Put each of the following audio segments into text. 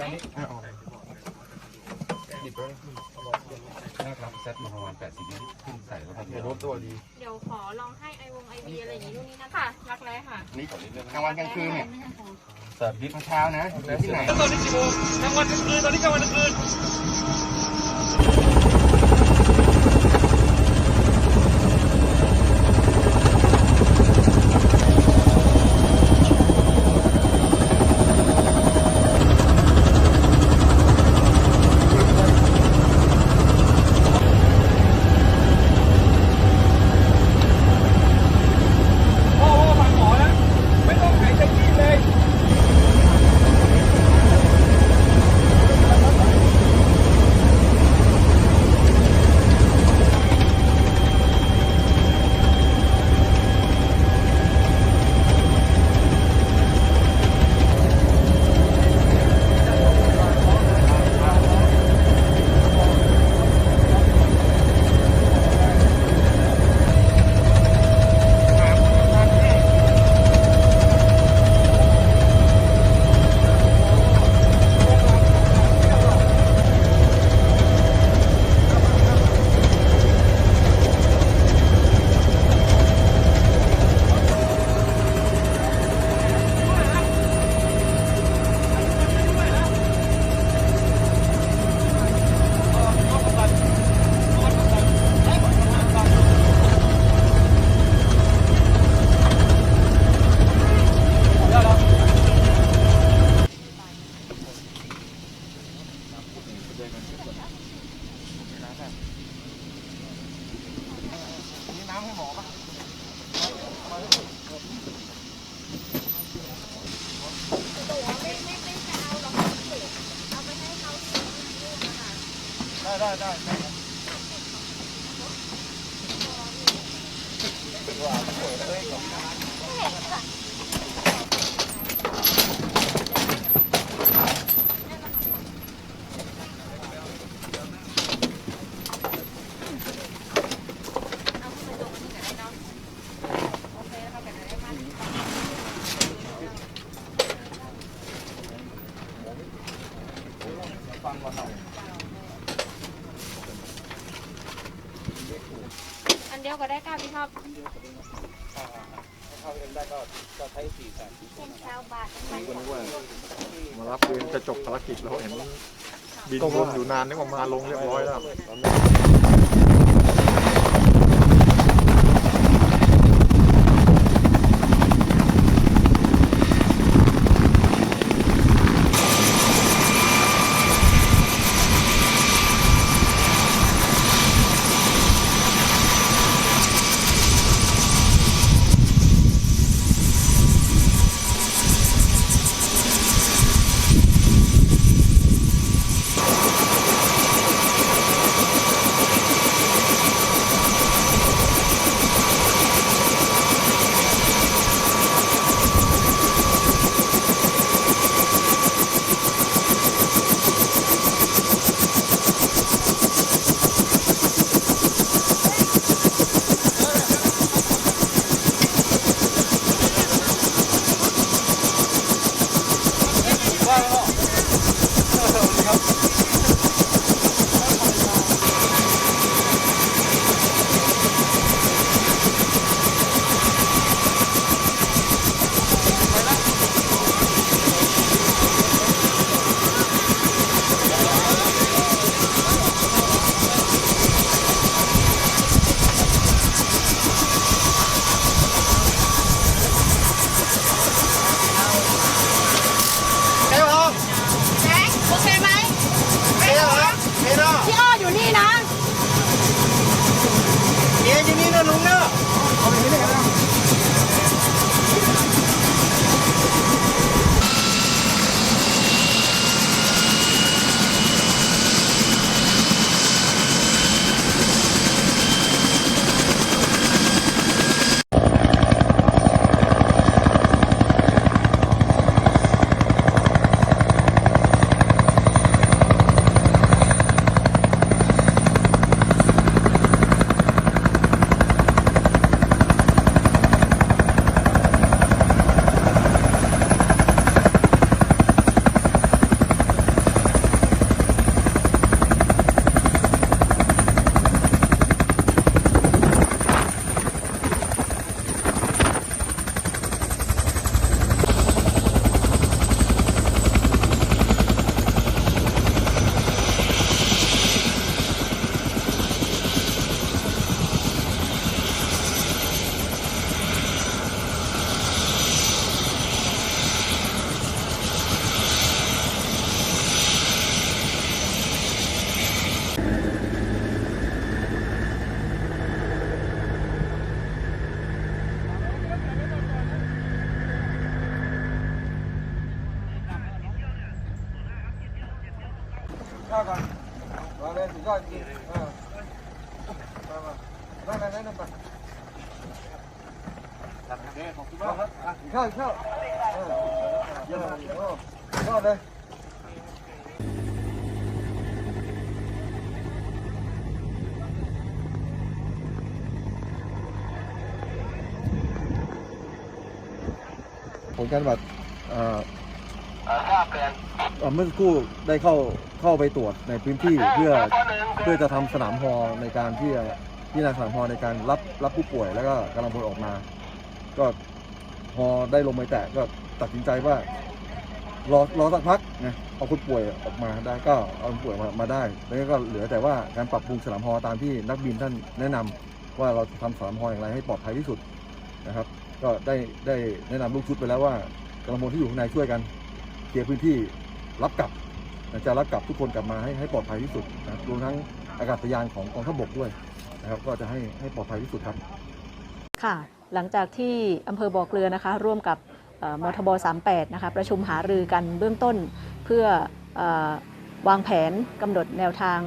ด้านนี้อะออกดิบเลยนะครับเซ็ตมาประมาณแปดสิบนิดขึ้นใส่แล้วก็เดี๋ยวรถตัวดี เดี๋ยวขอลองให้ไอวงไอวีอะไรอย่างนี้นู่นนี่นะค่ะ รักแร้ค่ะนี่กลางวันกลางคืนเนี่ยเสิร์ฟดิบเช้านะแล้วที่ไหนตอนนี้กี่โมงกลางวันกลางคืนตอนนี้กลางวันกลางคืน ได้ได้ได้ได้ฟังมาหน่อย อันเดียวก็ได้ค่ะพี่ท็อปถ้าเอ็นได้ก็ก็ใช้สี่แสนเป็นชาวบาททั้งหมดนึกว่ามารับปืนจะจบภารกิจแล้วเห็นบินวนอยู่นานนึกว่ามาลงเรียบร้อยแล้ว อดก่อนมาเลยสุดยอดจริงเออมามานั่งนั่งนั่งนั่งไปขอบคุณมากครับอ่ะกินข้าวกินข้าวเออเยี่ยมเลยโอ้สุดยอดเลย ผลการปฏิบัติเอ่อเอ่อเมื่อสักครู่ได้เข้า เข้าไปตรวจในพื้นที่เพื่อเพื่อจะทำสนามฮอในการที่จะพิจารณาสนามฮอในการรับรับผู้ป่วยแล้วก็กำลังพลออกมา ก็ฮอได้ลงไปแตะก็ตัดสินใจว่ารอรอสักพักนะเอาคนป่วยออกมาได้ก็เอาคนป่วยมามาได้ แล้วก็เหลือแต่ว่าการปรับปรุงสนามฮอตามที่นักบินท่านแนะนำว่าเราจะทำสนามฮออย่างไรให้ปลอดภัยที่สุดนะครับ ก็ได้ได้แนะนำลูกชุดไปแล้วว่ากำลังพลที่อยู่ข้างในช่วยกันเคลียร์พื้นที่รับกลับนะ จะรับกลับทุกคนกลับมาให้ให้ปลอดภัยที่สุดนะครับรวมทั้งอากาศยานของกองทัพบกด้วยนะครับก็จะให้ให้ปลอดภัยที่สุดครับ ค่ะ หลังจากที่อำเภอบ่อเกลือนะคะ ร่วมกับมทบ 38 นะคะ ประชุมหารือกันเบื้องต้นเพื่อออวางแผนกำหนดแนวทาง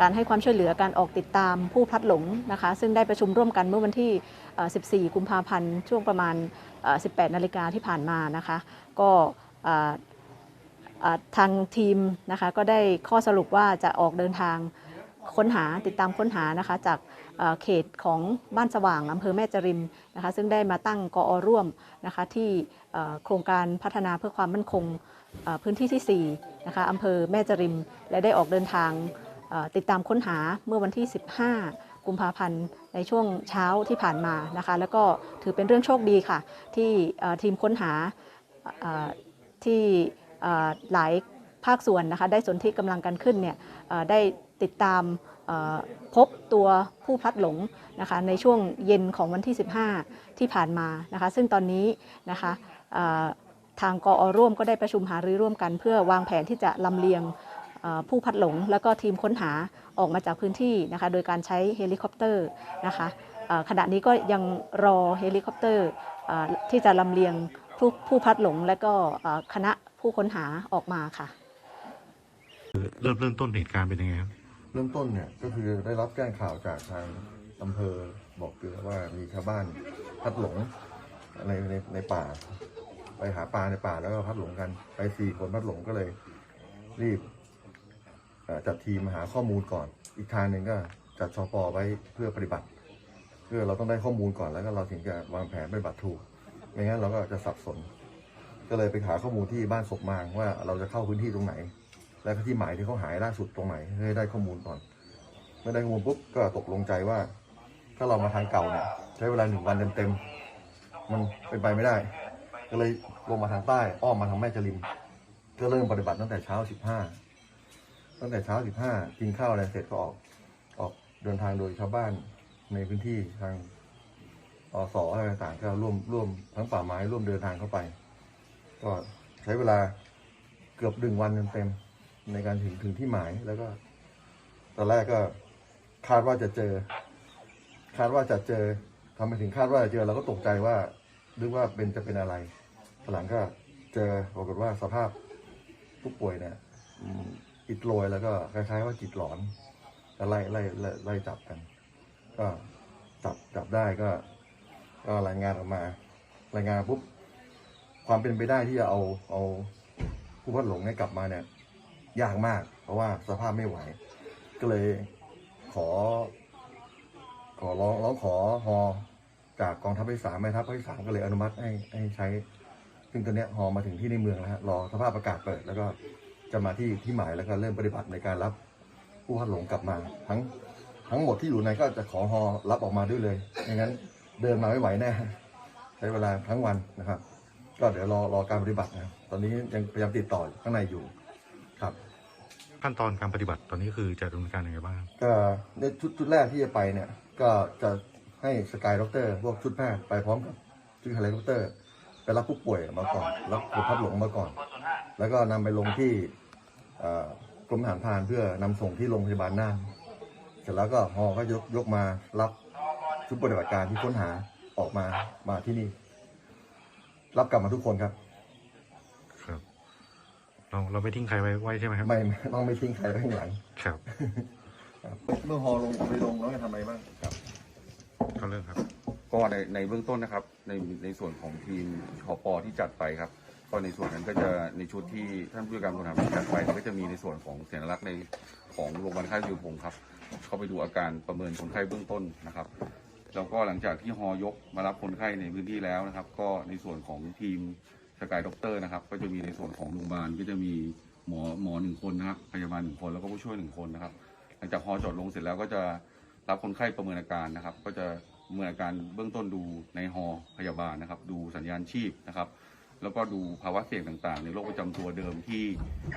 การให้ความช่วยเหลือการออกติดตามผู้พลัดหลงนะคะ ซึ่งได้ประชุมร่วมกันเมื่อวันที่ 14 กุมภาพันธ์ ช่วงประมาณ 18 นาฬิกาที่ผ่านมานะคะ ก็ ทางทีมนะคะก็ได้ข้อสรุปว่าจะออกเดินทางค้นหาติดตามค้นหานะคะจากเขตของบ้านสว่างอำเภอแม่จริมนะคะซึ่งได้มาตั้งกอร่วมนะคะที่โครงการพัฒนาเพื่อความมั่นคงพื้นที่ที่4นะคะอำเภอแม่จริม และได้ออกเดินทางติดตามค้นหาเมื่อวันที่ 15 กุมภาพันธ์ในช่วงเช้าที่ผ่านมานะคะแล้วก็ถือเป็นเรื่องโชคดีค่ะที่ทีมค้นหาที่ หลายภาคส่วนนะคะได้สนที่กำลังกันขึ้นเนี่ยได้ติดตามพบตัวผู้พลัดหลงนะคะในช่วงเย็นของวันที่ 15 ที่ผ่านมานะคะซึ่งตอนนี้นะคะทางกอร่วมก็ได้ประชุมหารือร่วมกัน เพื่อวางแผนที่จะลำเลียงผู้พัดหลง แล้วก็ทีมค้นหาออกมาจากพื้นที่นะคะโดยการใช้เฮลิคอปเตอร์นะคะขณะนี้ก็ยังรอเฮลิคอปเตอร์ที่จะลำเลียงผู้ผู้พัดหลง และก็คณะ ผู้ค้นหาออกมาค่ะ เริ่มเริ่มต้นเหตุการณ์เป็นยังไงครับ เริ่มต้นเนี่ยก็คือได้รับแจ้งข่าวจากทางอำเภอบอกเกลือว่ามีชาวบ้านพลัดหลงในในในป่า ไปหาปลาในป่าแล้วก็พลัดหลงกันไปสี่คนพลัดหลงก็เลย รีบเอ่อจัดทีมหาข้อมูลก่อน อีกทางหนึ่งก็จัดชปไว้เพื่อปฏิบัติ เพื่อเราต้องได้ข้อมูลก่อนแล้วก็เราถึงจะวางแผนปฏิบัติถูก ไม่งั้นเราก็จะสับสน ก็เลยไปหาข้อมูลที่บ้านศพมางว่าเราจะเข้าพื้นที่ตรงไหน แล้วก็ที่หมายที่เขาหายล่าสุดตรงไหนให้ได้ข้อมูลก่อนเมื่อได้ข้อมูลปุ๊บก็ตกลงใจว่า ถ้าเรามาทางเก่าเนี่ยใช้เวลาหนึ่งวันเต็มๆมันเป็นไปไม่ได้ ก็เลยลงมาทางใต้อ้อมมาทางแม่จริมก็เริ่มปฏิบัติตั้งแต่เช้าสิบห้าตั้งแต่เช้าสิบห้ากินข้าวอะไรเสร็จก็ออกออกเดินทางโดยชาวบ้านในพื้นที่ทางอสอะไรต่างๆก็ร่วมร่วมทั้งป่าไม้ร่วมเดินทางเข้าไป ก็ใช้เวลาเกือบหนึ่งวันเต็มๆในการถึงถึงที่หมายแล้วก็ตอนแรกก็คาดว่าจะเจอ คาดว่าจะเจอทำไมถึงคาดว่าจะเจอเราก็ตกใจว่านึกว่าเป็นจะเป็นอะไรหลังก็เจอปรากฏว่าสภาพผู้ป่วยเนี่ยอิดโรยแล้วก็คล้าย ๆ ว่าจิตหลอนก็ไล่ไล่ไล่ไล่จับกัน ก็จับจับได้ก็ ก็รายงานออกมา รายงานปุ๊บ ความเป็นไปได้ที่จะเอาเอาผู้พัดหลงเนี่ยกลับมาเนี่ย ยากมาก เพราะว่าสภาพไม่ไหว ก็เลยขอ ขอร้องร้องขอฮอจากกองทัพภาคสามแม่ทัพภาคสามก็เลยอนุมัติให้ให้ใช้ ซึ่งตอนเนี้ยฮอมาถึงที่ในเมืองแล้วฮะรอสภาพอากาศเปิด แล้วก็จะมาที่ที่หมายแล้วก็เริ่มปฏิบัติในการรับผู้พัดหลงกลับมา ทั้งทั้งหมดที่อยู่ในก็จะขอฮอรับออกมาด้วยเลยไม่งั้น เดินมาไม่ไหวแน่ใช้เวลาทั้งวันนะครับ ก็เดี๋ยวรอรอการปฏิบัตินะครับตอนนี้ยังพยายามติดต่อข้างในอยู่ครับ ขั้นตอนการปฏิบัติตอนนี้คือจะดำเนินการยังไงบ้างก็ในชุดชุดแรกที่จะไปเนี่ย ก็จะให้สกายด็อกเตอร์พวกชุดแพทย์ไปพร้อมกับชุดเฮลิคอปเตอร์ไปรับผู้ป่วยมาก่อนรับผู้พัดหลงมาก่อน แล้วก็นำไปลงที่เอ่อกรมทหารพรานเพื่อนำส่งที่โรงพยาบาลน่านเสร็จแล้วก็ฮอก็ยกยกมารับชุดปฏิบัติการที่ค้นหาออกมามาที่นี่ รับกลับมาทุกคนครับ ครับ เราเราไม่ทิ้งใครไว้ไว้ใช่ไหมครับไม่ไม่ต้องไม่ทิ้งใครไว้ข้างหลัง ครับครับเมื่อฮอลงเอาไปลงแล้วจะทำอะไรบ้างครับเขาเริ่มครับ ก็ในในเบื้องต้นนะครับ ในในส่วนของทีมชปที่จัดไปครับก็ในส่วนนั้นก็จะในชุดที่ท่านผู้การคนทำจัดไปก็จะมีในส่วนของสัญลักษณ์ในของโรงพยาบาลค่ายวิวพงศ์ครับ เข้าไปดูอาการประเมินคนไข้เบื้องต้นนะครับ แล้วก็หลังจากที่ฮอยกมารับคนไข้ในพื้นที่แล้วนะครับ ก็ในส่วนของทีมสกายด็อกเตอร์นะครับ ก็จะมีในส่วนของโรงพยาบาลก็จะมีหมอหมอหนึ่งคนนะครับพยาบาลหนึ่งคนแล้วก็ผู้ช่วยหนึ่งคนนะครับ หลังจากฮอจอดลงเสร็จแล้วก็จะรับคนไข้ประเมินอาการนะครับ ก็จะประเมินอาการเบื้องต้นดูในฮอพยาบาลนะครับ ดูสัญญาณชีพนะครับแล้วก็ดูภาวะเสี่ยงต่างๆ ในโรคประจำตัวเดิมที่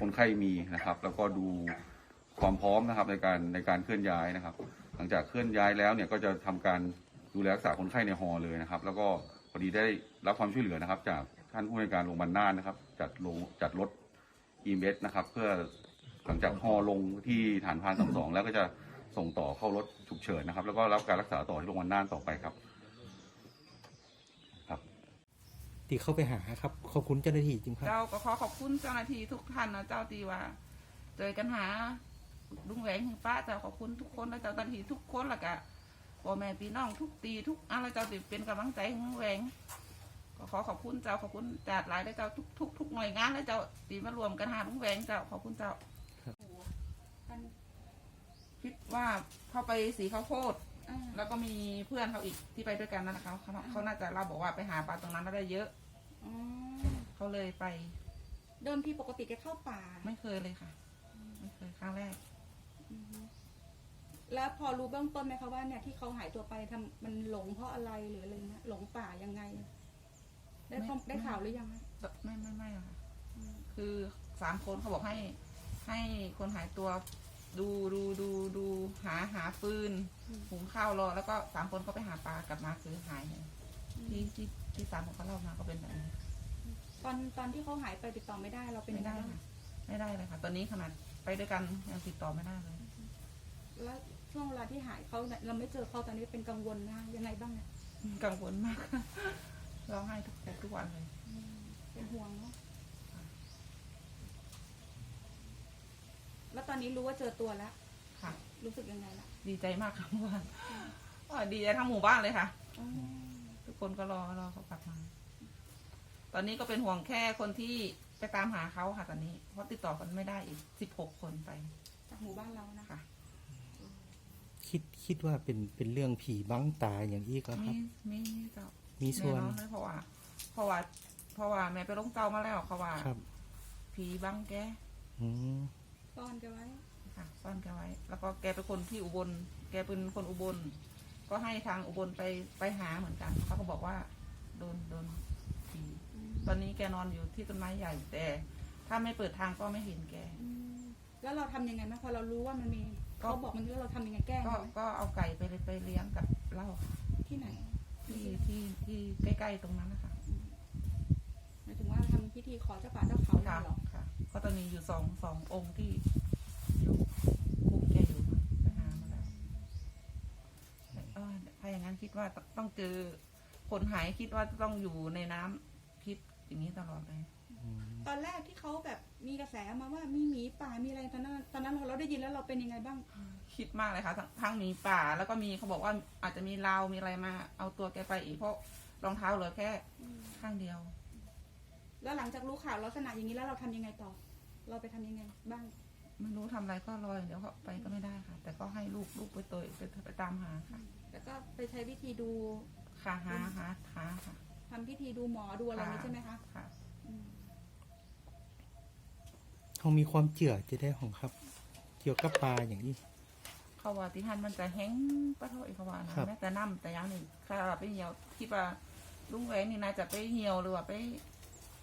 คนไข้มีนะครับ แล้วก็ดูความพร้อมนะครับในการในการเคลื่อนย้ายนะครับ หลังจากเคลื่อนย้ายแล้วเนี่ยก็จะทำการ ดูแลรักษาคนไข้ในฮอเลยนะครับ แล้วก็พอดีได้รับความช่วยเหลือนะครับ จากท่านผู้ในวยการโรงพยาบาลน่านนะครับ จัดลงจัดรถ e m s นะครับ เพื่อหลังจากฮอลงที่ฐานพานสองสองแล้วก็จะส่งต่อเข้ารถฉุกเฉินนะครับ แล้วก็รับการรักษาต่อที่โรงพยาบาลน่านต่อไปครับ ที่เข้าไปหาครับ ขอบคุณเจ้าหน้าที่จริงครับ เจ้าก็ขอขอบคุณเจ้าหน้าที่ทุกท่านนะเจ้าตีว่าเจอกันหาลุงแหวงถึงป้าเจ้าขอบคุณทุกคนและเจ้าหน้าที่ทุกคนและกะ พ่อแม่พี่น้องทุกตีทุกอะไรเจ้าตีเป็นกำลังใจให้ลุงแหวงก็ขอขอบคุณเจ้าขอบคุณจัดหลายและเจ้าทุกทุกทุกหน่วยงานและเจ้าตีมารวมกันหาลุงแหวงเจ้าขอบคุณเจ้าคิดว่าเข้าไปสีข้าวโพดอ่าแล้วก็มีเพื่อนเขาอีกที่ไปด้วยกันนั่นนะคะเขาเขาน่าจะเราบอกว่าไปหาปลาตรงนั้นแล้วได้เยอะอ๋อเขาเลยไป เดิมทีปกติแกเข้าป่า ไม่เคยเลยค่ะ ไม่เคยครั้งแรกอือฮึ แล้วพอรู้เบื้องต้นไหมคะว่าเนี่ยที่เขาหายตัวไปทำมันหลงเพราะอะไรหรืออะไรเงี้ยหลงป่ายังไง ได้ข้อไม่ ได้ข่าวหรือยังคะไม่ไม่ไม่อะค่ะคือสามคนเขาบอกให้ ให้คนหายตัว ดูดูดูดูหาหาฟืนหุงข้าวรอ แล้วก็สามคนเขาไปหาปลากลับมาคือหายเลยที่ที่ที่สามคนเขาเล่ามาก็เป็นแบบนี้ตอนตอนที่เขาหายไปติดต่อไม่ได้เราเป็นไม่ยังไงได้บ้างค่ะ ไม่ได้เลยค่ะ ตอนนี้ขนาดไปด้วยกันยังติดต่อไม่ได้เลย แล้ว ช่วงเวลาที่หายเขาเนี่ยเราไม่เจอเขาตอนนี้เป็นกังวลนะยังไงบ้างเนี่ยกังวลมากร้องไห้ทุกแทบทุกวันเลยเป็นห่วงเนาะแล้วตอนนี้รู้ว่าเจอตัวแล้ว ค่ะ รู้สึกยังไงล่ะดีใจมากค่ะเมื่อวานอ๋อดีใจทั้งหมู่บ้านเลยค่ะ อ๋อทุกคนก็รอรอเขากลับมา ตอนนี้ก็เป็นห่วงแค่คนที่ไปตามหาเขาค่ะตอนนี้ เพราะติดต่อกันไม่ได้อีกสิบหกคนไปจากหมู่บ้านเรานะค่ะคิ ดคิดว่าเป็นเป็นเรื่องผีบังตาอย่างนี้ก็คมีรับ มีมีเจ้ามีส่วนแน่นอนเลยเพราะว่า เพราะว่า เพราะว่าแม่ไปลงเตามาแล้วเขาว่าครับ ผีบังแกอืมซ่อนแกไว้ค่ะซ่อนแกไว้ แล้วก็แกเป็นคนที่อุบล แกเป็นคนอุบล ก็ให้ทางอุบลไปไปหาเหมือนกันเขาก็บอกว่า โดนโดนผีตอนนี้แกนอนอยู่ที่ต้นไม้ใหญ่แต่ ถ้าไม่เปิดทางก็ไม่เห็นแก อืมแล้วเราทำยังไงบ้างพอเรารู้ว่ามันมี ก็เขาบอกมันแล้วเราทำยังไงแก้ก็มันไหมก็เอาไก่ไปไปเลี้ยงกับเหล้าค่ะที่ไหนที่ที่ที่ใกล้ๆตรงนั้นนะคะหมายถึงว่าทำพิธีขอเจ้าป่าเจ้าเขาค่ะเหรอค่ะ ก็ตอนนี้อยู่สองสององค์ที่อยู่คุมแกอยู่ค่ะไปหามาแล้วแต่เออถ้าอย่างนั้นคิดว่าต้องเจอคนหายคิดว่าต้องอยู่ในน้ำคิดอย่างนี้ตลอดเลย ตอนแรกที่เขาแบบมีกระแสมาว่ามีหมีป่ามีอะไรตอนนั้นตอนนั้นเราได้ยินแล้วเราเป็นยังไงบ้าง คิดมากเลยค่ะทั้งทั้งมีป่าแล้วก็มีเขาบอกว่าอาจจะมีราวมีอะไรมา เอาตัวแกไปอีกเพราะรองเท้าเหลือแค่ข้างเดียว แล้วหลังจากรู้ข่าวลักษณะอย่างนี้แล้วเราทำยังไงต่อ เราไปทำยังไงบ้าง ไม่รู้ทำอะไรก็รออย่างเดี๋ยวเขาไปก็ไม่ได้ค่ะ แต่ก็ให้ลูกลูกไปตัวไปไปตามหาค่ะแล้วก็ไปใช้วิธีดูค่ะหาหาหาค่ะทำพิธีดูหมอดูอะไรนี้ใช่ไหมคะ ค่ะอืม เขามีความเจือจะได้ของครับ เกี่ยวกับปลาอย่างนี้ เขาว่าที่ท่านมันจะแห้งปะเท่าอีกเขาว่านะครับ แม้แต่น้ำแต่อยังหนึ่งถ้าไปเหี่ยวคิดว่าลุงแหวนนี่นายจะไปเหี่ยวหรือว่าไป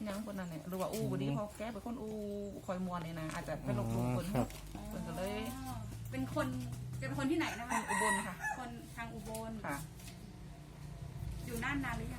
หยังคนนั้นเนี่ยหรือว่าอู้บดีเขาแก้เป็นคนอู้คอยมวนเนี่ยนะอาจจะไปลงลุงคนครับ คนก็เลยอ๋อเป็นคนเป็นคนที่ไหนนะคคะนอุบลค่ะคนทางอุบลค่ะ อยู่น่านนานหรือยัง